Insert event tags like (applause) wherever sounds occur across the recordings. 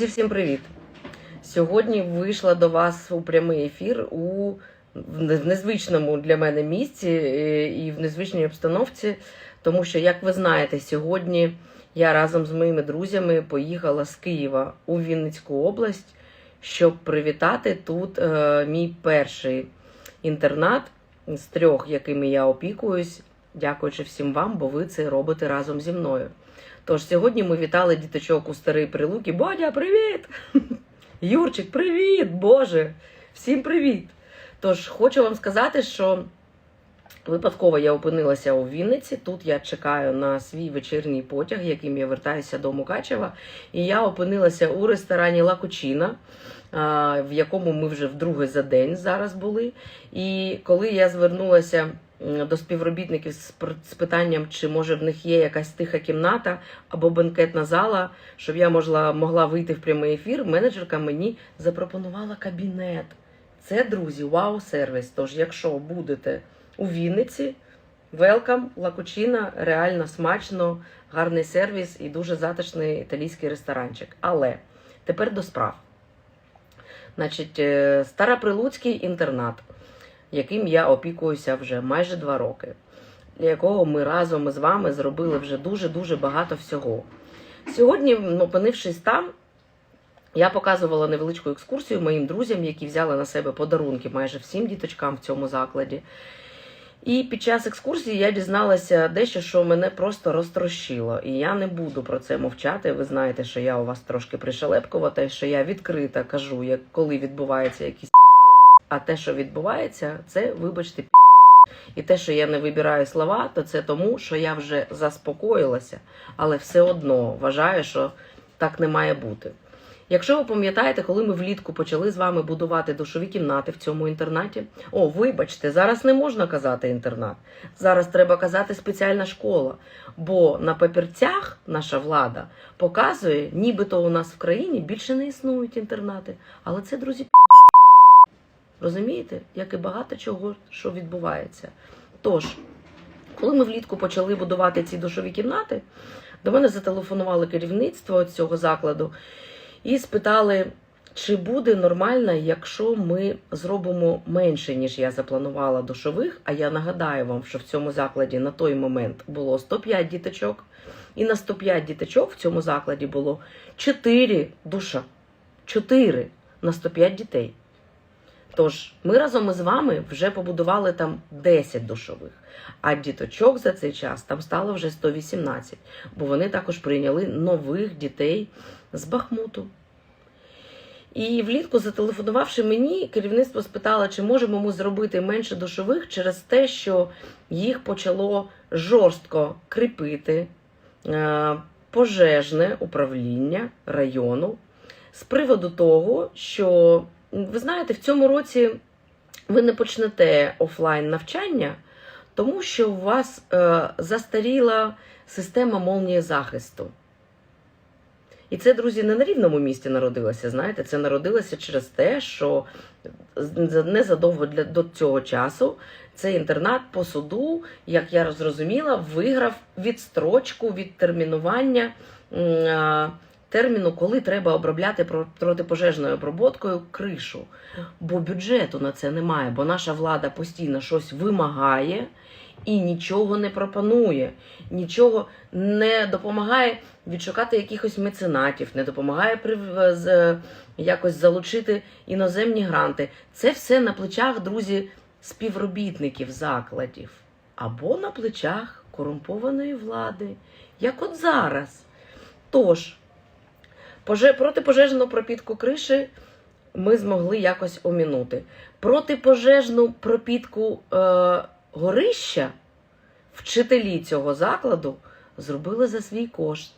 Друзі, всім привіт! Сьогодні вийшла до вас у прямий ефір у в незвичному для мене місці е, і в незвичній обстановці, тому що, як ви знаєте, сьогодні я разом з моїми друзями поїхала з Києва у Вінницьку область, щоб привітати тут е, мій перший інтернат з трьох, якими я опікуюсь. Дякуючи всім вам, бо ви це робите разом зі мною. Тож сьогодні ми вітали діточок у старий прилуки. Бодя, привіт! (laughs) Юрчик, привіт! Боже! Всім привіт! Тож хочу вам сказати, що випадково я опинилася у Вінниці. Тут я чекаю на свій вечірній потяг, яким я вертаюся до Мукачева. І я опинилася у ресторані Лакучіна, а, в якому ми вже вдруге за день зараз були. І коли я звернулася до співробітників з питанням, чи може в них є якась тиха кімната або бенкетна зала, щоб я могла, могла вийти в прямий ефір, менеджерка мені запропонувала кабінет. Це, друзі, вау-сервіс. Тож, якщо будете у Вінниці, велкам, Лакучіна, реально смачно, гарний сервіс і дуже затишний італійський ресторанчик. Але тепер до справ. Значить, е, Староприлуцький інтернат, яким я опікуюся вже майже два роки, для якого ми разом із вами зробили вже дуже-дуже багато всього. Сьогодні, ну, опинившись там, я показувала невеличку екскурсію моїм друзям, які взяли на себе подарунки майже всім діточкам в цьому закладі. І під час екскурсії я дізналася дещо, що мене просто розтрощило. І я не буду про це мовчати. Ви знаєте, що я у вас трошки пришелепкувата, і що я відкрита кажу, як коли відбувається якийсь піздець, а те, що відбувається, це, вибачте. І те, що я не вибираю слова, то це тому, що я вже заспокоїлася, але все одно вважаю, що так не має бути. Якщо ви пам'ятаєте, коли ми влітку почали з вами будувати душові кімнати в цьому інтернаті, о, вибачте, зараз не можна казати інтернат. Зараз треба казати спеціальна школа. Бо на папірцях наша влада показує, нібито у нас в країні більше не існують інтернати. Але це, друзі, розумієте, як і багато чого, що відбувається. Тож, коли ми влітку почали будувати ці душові кімнати, до мене зателефонувало керівництво цього закладу і спитали, чи буде нормально, якщо ми зробимо менше, ніж я запланувала душових. А я нагадаю вам, що в цьому закладі на той момент було 105 діточок, і на 105 діточок в цьому закладі було 4 душа. 4 на 105 дітей. Тож ми разом із вами вже побудували там 10 душових, а діточок за цей час там стало вже 118, бо вони також прийняли нових дітей з Бахмуту. І влітку, зателефонувавши мені, керівництво спитало, чи можемо ми зробити менше душових через те, що їх почало жорстко кріпити е, пожежне управління району з приводу того, що ви знаєте, в цьому році ви не почнете офлайн навчання, тому що у вас е, застаріла система молнії захисту. І це, друзі, не на рівному місці народилося. Знаєте, це народилося через те, що незадовго для до цього часу цей інтернат по суду, як я зрозуміла, виграв відстрочку від термінування а, терміну, коли треба обробляти про- протипожежною оброботкою кришу. Бо бюджету на це немає, бо наша влада постійно щось вимагає і нічого не пропонує, нічого не допомагає відшукати якихось меценатів, не допомагає прив- з, якось залучити іноземні гранти. Це все на плечах, друзі, співробітників закладів або на плечах корумпованої влади, як от зараз. Тож, протипожежну пропітку криші ми змогли якось омінути. Протипожежну пропітку е, горища вчителі цього закладу зробили за свій кошт.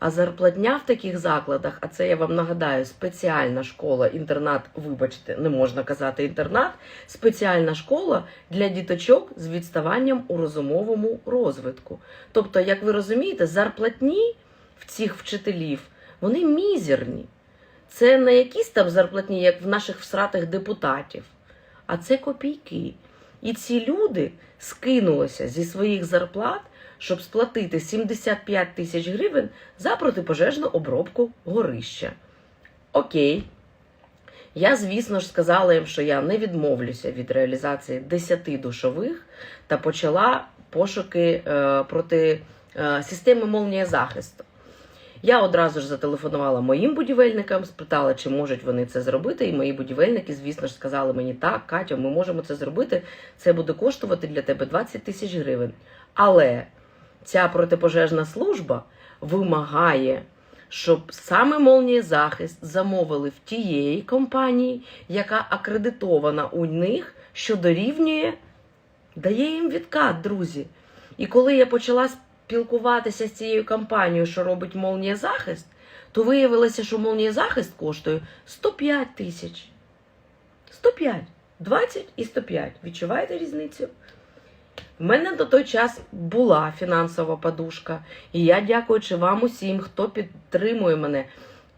А зарплатня в таких закладах, а це я вам нагадаю, спеціальна школа, інтернат, вибачте, не можна казати інтернат, спеціальна школа для діточок з відставанням у розумовому розвитку. Тобто, як ви розумієте, зарплатні в цих вчителів вони мізерні. Це не якісь там зарплатні, як в наших всратих депутатів, а це копійки. І ці люди скинулися зі своїх зарплат, щоб сплатити 75 тисяч гривень за протипожежну обробку горища. Окей. Я, звісно ж, сказала їм, що я не відмовлюся від реалізації 10 душових та почала пошуки е, проти е, системи молнія захисту. Я одразу ж зателефонувала моїм будівельникам, спитала, чи можуть вони це зробити. І мої будівельники, звісно ж, сказали мені, так, Катя, ми можемо це зробити. Це буде коштувати для тебе 20 тисяч гривень. Але ця протипожежна служба вимагає, щоб саме молнії захист замовили в тієї компанії, яка акредитована у них, що дорівнює, дає їм відкат, друзі. І коли я почала спілкуватися з цією компанією, що робить молнія захист, то виявилося, що молнія захист коштує 105 тисяч. 105. 20 і 105. Відчуваєте різницю? В мене до той час була фінансова подушка, і я, дякуючи вам усім, хто підтримує мене,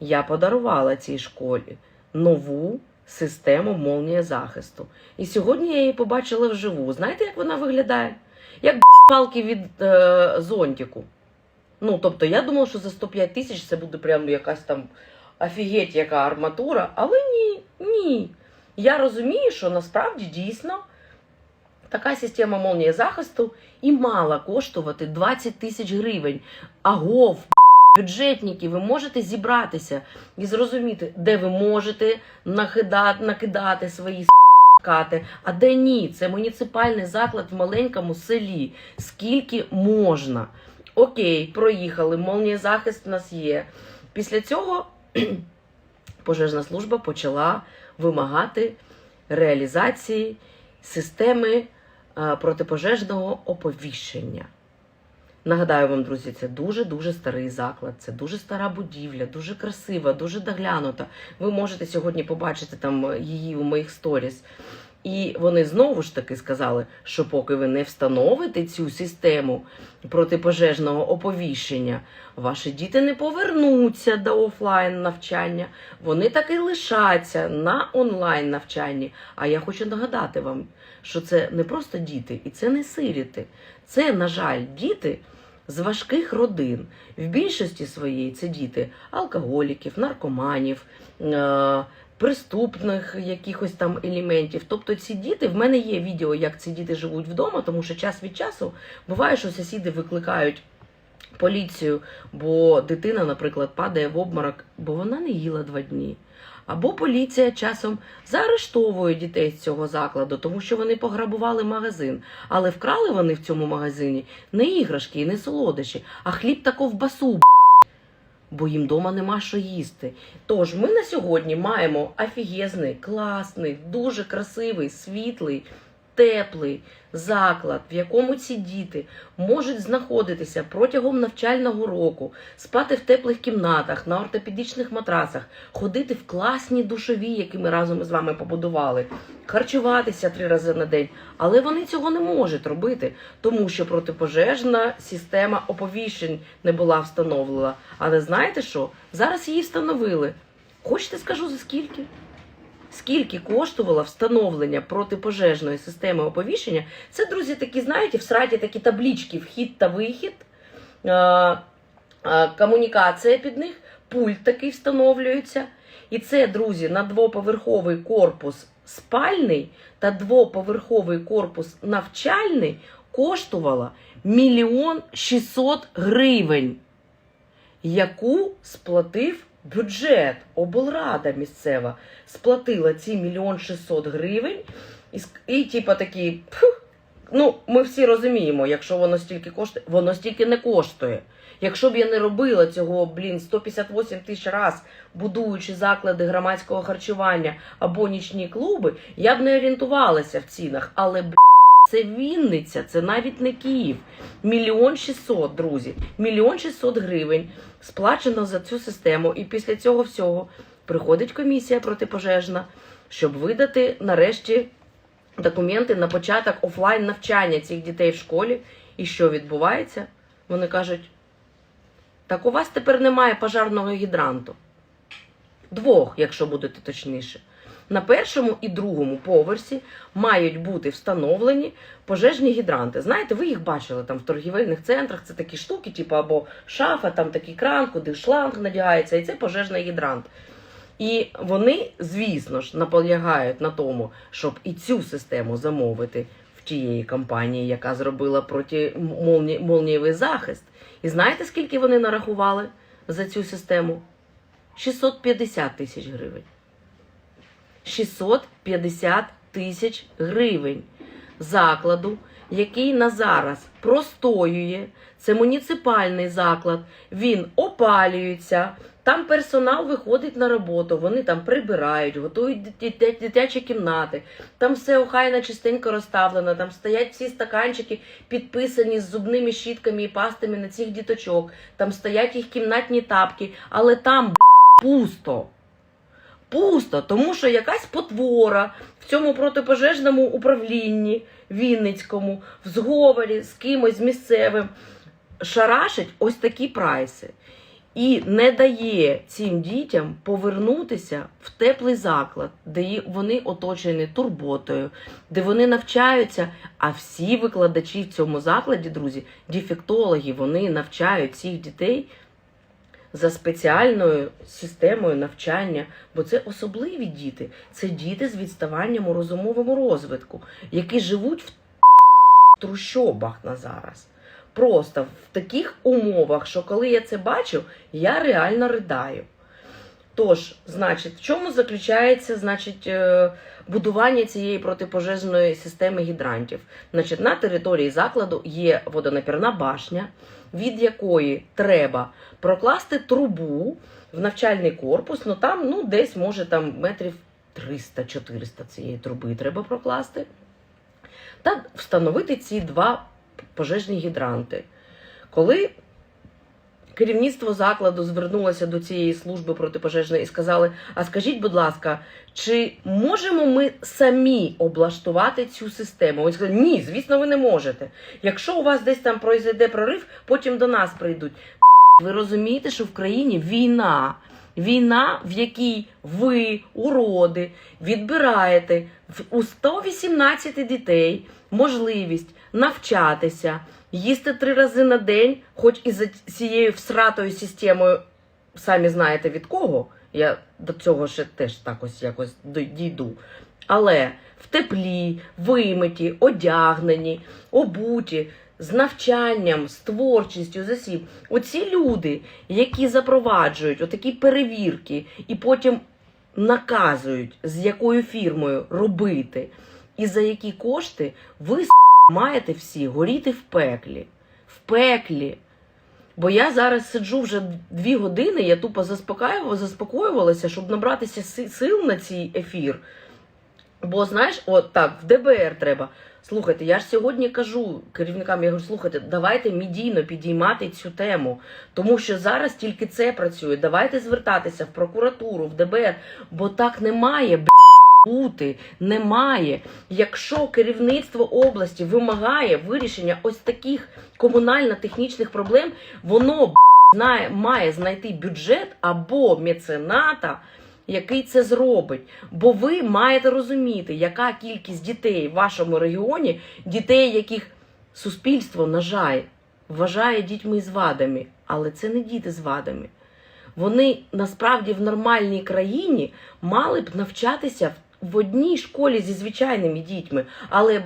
я подарувала цій школі нову систему молнія захисту. І сьогодні я її побачила вживу. Знаєте, як вона виглядає? Як палки від е, зонтику. Ну, тобто, я думала, що за 105 тисяч це буде прям якась там офігеть, яка арматура, але ні, ні. Я розумію, що насправді дійсно така система молнії захисту і мала коштувати 20 тисяч гривень. Агов, бюджетники, ви можете зібратися і зрозуміти, де ви можете накидати, накидати свої кати, а де ні. Це муніципальний заклад в маленькому селі. Скільки можна? Окей, проїхали, молній захист у нас є. Після цього (clears throat) пожежна служба почала вимагати реалізації системи е, протипожежного оповіщення. Нагадаю вам, друзі, це дуже-дуже старий заклад, це дуже стара будівля, дуже красива, дуже доглянута. Ви можете сьогодні побачити там її у моїх сторіс. І вони знову ж таки сказали, що поки ви не встановите цю систему протипожежного оповіщення, ваші діти не повернуться до офлайн навчання, вони таки лишаться на онлайн навчанні. А я хочу нагадати вам, що це не просто діти, і це не сиріти. Це, на жаль, діти з важких родин. В більшості своєї це діти алкоголіків, наркоманів. Приступних якихось там елементів. Тобто ці діти, в мене є відео, як ці діти живуть вдома, тому що час від часу буває, що сусіди викликають поліцію, бо дитина, наприклад, падає в обморок, бо вона не їла два дні. Або поліція часом заарештовує дітей з цього закладу, тому що вони пограбували магазин. Але вкрали вони в цьому магазині не іграшки і не солодощі, а хліб та ковбасу. Бо їм дома нема що їсти. Тож ми на сьогодні маємо офігезний, класний, дуже красивий, світлий, теплий заклад, в якому ці діти можуть знаходитися протягом навчального року, спати в теплих кімнатах, на ортопедичних матрасах, ходити в класні душові, які ми разом з вами побудували, харчуватися три рази на день. Але вони цього не можуть робити, тому що протипожежна система оповіщень не була встановлена. Але знаєте що? Зараз її встановили. Хочете, скажу за скільки? Скільки коштувало встановлення протипожежної системи оповіщення? Це, друзі, такі, знаєте, в сраді такі таблічки, вхід та вихід, е, е, комунікація під них, пульт такий встановлюється. І це, друзі, на двоповерховий корпус спальний та двоповерховий корпус навчальний коштувало мільйон шістсот гривень, яку сплатив бюджет, облрада місцева сплатила ці мільйон шістсот гривень, і, і типа такі, «Пф, ну, ми всі розуміємо, якщо воно стільки коштує, воно стільки не коштує. Якщо б я не робила цього, блін, 158 тисяч раз, будуючи заклади громадського харчування або нічні клуби, я б не орієнтувалася в цінах. Але бля, це Вінниця, це навіть не Київ. Мільйон шістсот, друзі. Мільйон шістсот гривень сплачено за цю систему. І після цього всього приходить комісія протипожежна, щоб видати нарешті документи на початок офлайн навчання цих дітей в школі. І що відбувається? Вони кажуть: так у вас тепер немає пожарного гідранту. Двох, якщо будете точніше. На першому і другому поверсі мають бути встановлені пожежні гідранти. Знаєте, ви їх бачили там в торгівельних центрах. Це такі штуки, типу або шафа, там такий кран, куди шланг надягається, і це пожежний гідрант. І вони, звісно ж, наполягають на тому, щоб і цю систему замовити в тієї компанії, яка зробила проти молні, молнієвий захист. І знаєте, скільки вони нарахували за цю систему? 650 тисяч гривень. 650 тисяч гривень закладу, який на зараз простоює. Це муніципальний заклад, він опалюється. Там персонал виходить на роботу, вони там прибирають, готують дитячі кімнати. Там все охайно, чистенько розставлено. Там стоять всі стаканчики, підписані з зубними щітками і пастами на цих діточок. Там стоять їх кімнатні тапки, але там пусто. Пусто, тому що якась потвора в цьому протипожежному управлінні Вінницькому в зговорі з кимось місцевим шарашить ось такі прайси і не дає цим дітям повернутися в теплий заклад, де вони оточені турботою, де вони навчаються. А всі викладачі в цьому закладі, друзі, дефектологи, вони навчають цих дітей за спеціальною системою навчання, бо це особливі діти. Це діти з відставанням у розумовому розвитку, які живуть в трущобах на зараз. Просто в таких умовах, що коли я це бачу, я реально ридаю. Тож, значить, в чому заключається значить, е, будування цієї протипожежної системи гідрантів? Значить, на території закладу є водонапірна башня, від якої треба прокласти трубу в навчальний корпус. Ну там ну, десь може там метрів 300-400 цієї труби треба прокласти. Та встановити ці два пожежні гідранти. Коли керівництво закладу звернулося до цієї служби протипожежної і сказали: А скажіть, будь ласка, чи можемо ми самі облаштувати цю систему? Вони сказали, ні, звісно, ви не можете. Якщо у вас десь там пройде прорив, потім до нас прийдуть. Ви розумієте, що в країні війна. Війна, в якій ви, уроди, відбираєте у 118 дітей можливість навчатися, їсти три рази на день, хоч і за цією всратою системою, самі знаєте від кого. Я до цього ще теж так ось якось дійду. Але в теплі, вимиті, одягнені, обуті, з навчанням, з творчістю, з усім. Оці люди, які запроваджують отакі перевірки і потім наказують, з якою фірмою робити і за які кошти, ви маєте всі горіти в пеклі. В пеклі. Бо я зараз сиджу вже дві години, я тупо заспокоювала, заспокоювалася, щоб набратися сил на цей ефір. Бо знаєш, от так, в ДБР треба. Слухайте, я ж сьогодні кажу керівникам, я говорю, слухайте, давайте медійно підіймати цю тему, тому що зараз тільки це працює. Давайте звертатися в прокуратуру, в ДБР, бо так не має б бути. Немає. Якщо керівництво області вимагає вирішення ось таких комунально-технічних проблем, воно знає, має знайти бюджет або мецената який це зробить. Бо ви маєте розуміти, яка кількість дітей в вашому регіоні, дітей, яких суспільство, на жаль, вважає дітьми з вадами, але це не діти з вадами. Вони насправді в нормальній країні мали б навчатися в одній школі зі звичайними дітьми, але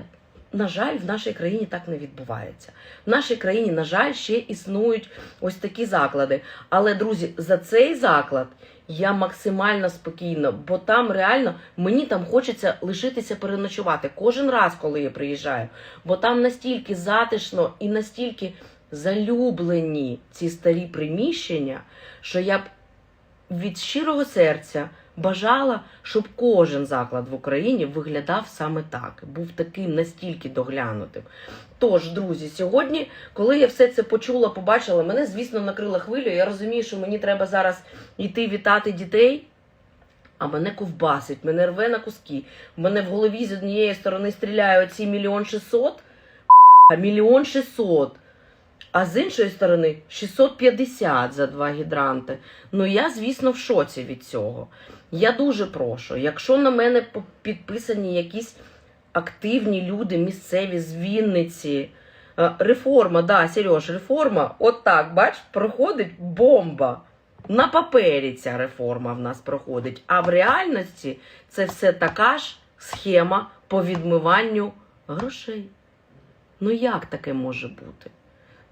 на жаль, в нашій країні так не відбувається. В нашій країні, на жаль, ще існують ось такі заклади. Але, друзі, за цей заклад я максимально спокійна, бо там реально мені там хочеться лишитися переночувати кожен раз, коли я приїжджаю. Бо там настільки затишно і настільки залюблені ці старі приміщення, що я б від щирого серця бажала, щоб кожен заклад в Україні виглядав саме так, був таким настільки доглянутим. Тож, друзі, сьогодні, коли я все це почула, побачила, мене, звісно, накрила хвилю. Я розумію, що мені треба зараз йти вітати дітей. А мене ковбасить, мене рве на куски. В мене в голові з однієї сторони стріляє оці мільйон шістсот, мільйон шістсот. А з іншої сторони 650 за два гідранти. Ну я, звісно, в шоці від цього. Я дуже прошу, якщо на мене підписані якісь активні люди місцеві з Вінниці. е, Реформа, да, Сереж, реформа, от так, бач, проходить бомба. На папері ця реформа в нас проходить, а в реальності це все така ж схема по відмиванню грошей. Ну як таке може бути?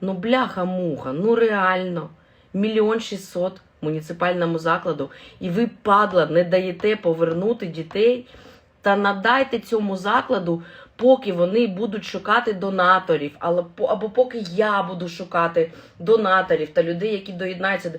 Ну, бляха-муха, ну реально. Мільйон шістсот муніципальному закладу, і ви, падла, не даєте повернути дітей та надайте цьому закладу, поки вони будуть шукати донаторів, або поки я буду шукати донаторів та людей, які доєднаються. до-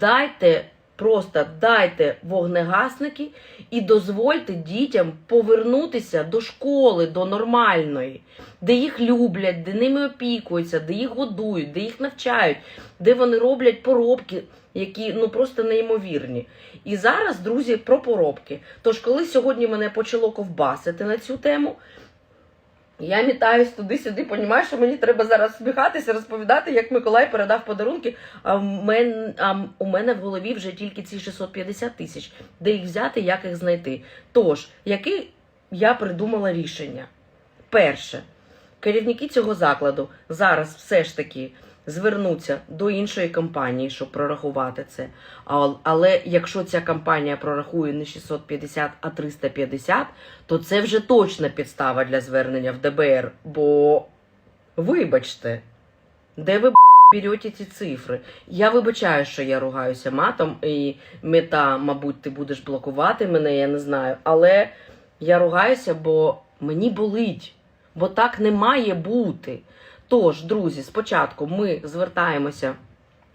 Дайте, просто дайте вогнегасники і дозвольте дітям повернутися до школи, до нормальної, де їх люблять, де ними опікуються, де їх годують, де їх навчають, де вони роблять поробки, які ну просто неймовірні. І зараз, друзі, про поробки. Тож, коли сьогодні мене почало ковбасити на цю тему, я мітаюсь туди-сюди, понімаю, що мені треба зараз сміхатися, розповідати, як Миколай передав подарунки. А, в мен, а у мене в голові вже тільки ці 650 тисяч. Де їх взяти, як їх знайти. Тож, яке я придумала рішення? Перше, керівники цього закладу зараз все ж таки звернуться до іншої компанії, щоб прорахувати це. Але якщо ця компанія прорахує не 650, а 350, то це вже точна підстава для звернення в ДБР. Бо, вибачте, де ви берете ці цифри? Я вибачаю, що я ругаюся матом, і мета, мабуть, ти будеш блокувати мене, я не знаю. Але я ругаюся, бо мені болить, бо так не має бути. Тож, друзі, спочатку ми звертаємося.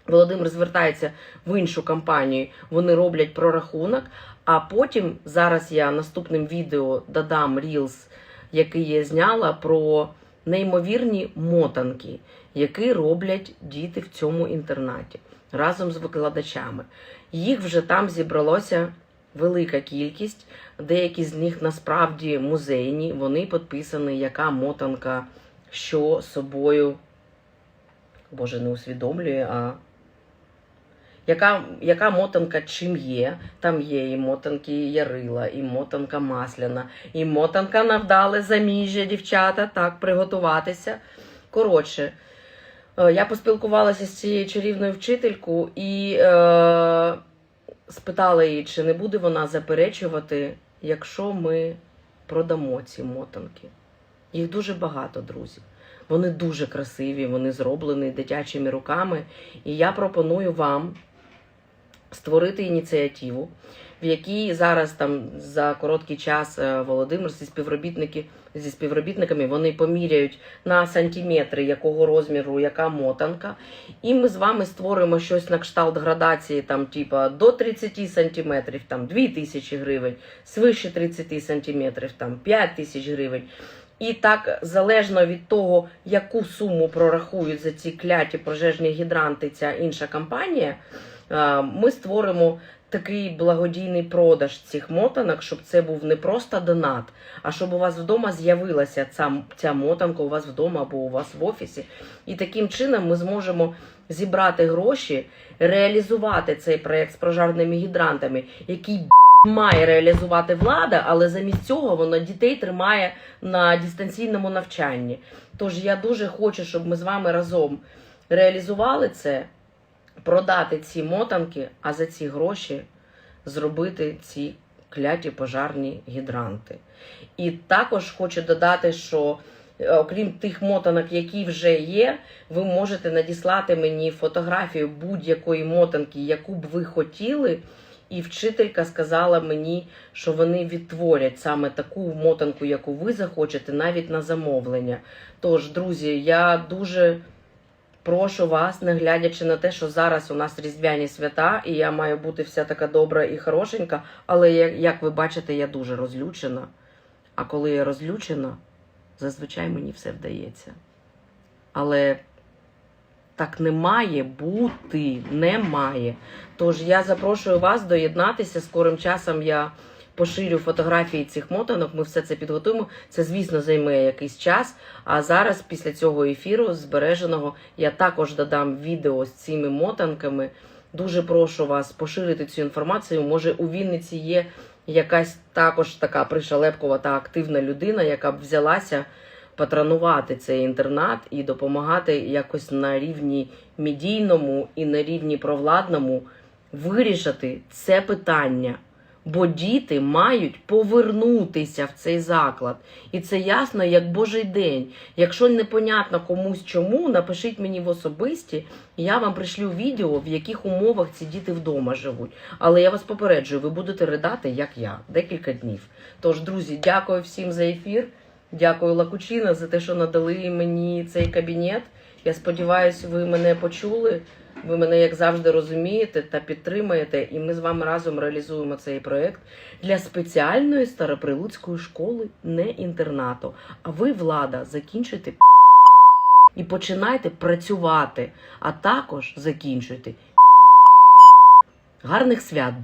Володимир звертається в іншу компанію, вони роблять прорахунок, а потім зараз я наступним відео додам Reels, який я зняла про неймовірні мотанки, які роблять діти в цьому інтернаті разом з викладачами. Їх вже там зібралося велика кількість. Деякі з них насправді музейні, вони підписані, яка мотанка що собою, Боже, не усвідомлює, а яка, яка мотанка чим є. Там є і мотанки Ярила, і мотанка Масляна, і мотанка на вдале заміжжя, дівчата, так, приготуватися. Коротше, е, я поспілкувалася з цією чарівною вчителькою і е, спитала її, чи не буде вона заперечувати, якщо ми продамо ці мотанки. Їх дуже багато, друзі. Вони дуже красиві, вони зроблені дитячими руками. І я пропоную вам створити ініціативу, в якій зараз там за короткий час е, Володимир зі співробітники зі співробітниками вони поміряють на сантиметри, якого розміру, яка мотанка. І ми з вами створимо щось на кшталт градації, там, типа до 30 сантиметрів, там 2 тисячі гривень, свише 30 сантиметрів, там 5 тисяч гривень. І так, залежно від того, яку суму прорахують за ці кляті пожежні гідранти ця інша компанія, е, ми створимо такий благодійний продаж цих мотанок, щоб це був не просто донат, а щоб у вас вдома з'явилася ця, ця мотанка у вас вдома або у вас в офісі. І таким чином ми зможемо зібрати гроші, реалізувати цей проєкт з пожежними гідрантами, який має реалізувати влада, але замість цього вона дітей тримає на дистанційному навчанні. Тож я дуже хочу, щоб ми з вами разом реалізували це, продати ці мотанки, а за ці гроші зробити ці кляті пожарні гідранти. І також хочу додати, що е, окрім тих мотанок, які вже є, ви можете надіслати мені фотографію будь-якої мотанки, яку б ви хотіли. І вчителька сказала мені, що вони відтворять саме таку мотанку, яку ви захочете, навіть на замовлення. Тож, друзі, я дуже прошу вас, не глядячи на те, що зараз у нас різдвяні свята, і я маю бути вся така добра і хорошенька, але як ви бачите, я дуже розлючена. А коли я розлючена, зазвичай мені все вдається. Але так не має бути, немає. Тож я запрошую вас доєднатися. Скорим часом я поширю фотографії цих мотанок. Ми все це підготуємо. Це, звісно, займе якийсь час. А зараз, після цього ефіру збереженого, я також додам відео з цими мотанками. Дуже прошу вас поширити цю інформацію. Може, у Вінниці є якась також така пришалепкова та активна людина, яка б взялася патронувати цей інтернат і допомагати якось на рівні медійному і на рівні провладному вирішити це питання. Бо діти мають повернутися в цей заклад. І це ясно як Божий день. Якщо непонятно комусь чому, напишіть мені в особисті, і я вам пришлю відео, в яких умовах ці діти вдома живуть. Але я вас попереджую, ви будете ридати, як я, декілька днів. Тож, друзі, дякую всім за ефір. Дякую Лакучина за те, що надали мені цей кабінет. Я сподіваюся, ви мене почули. Ви мене, як завжди, розумієте та підтримуєте, і ми з вами разом реалізуємо цей проект для спеціальної староприлуцької школи, не інтернату. А ви, влада, закінчуйте і починайте працювати, а також закінчуйте. Гарних свят!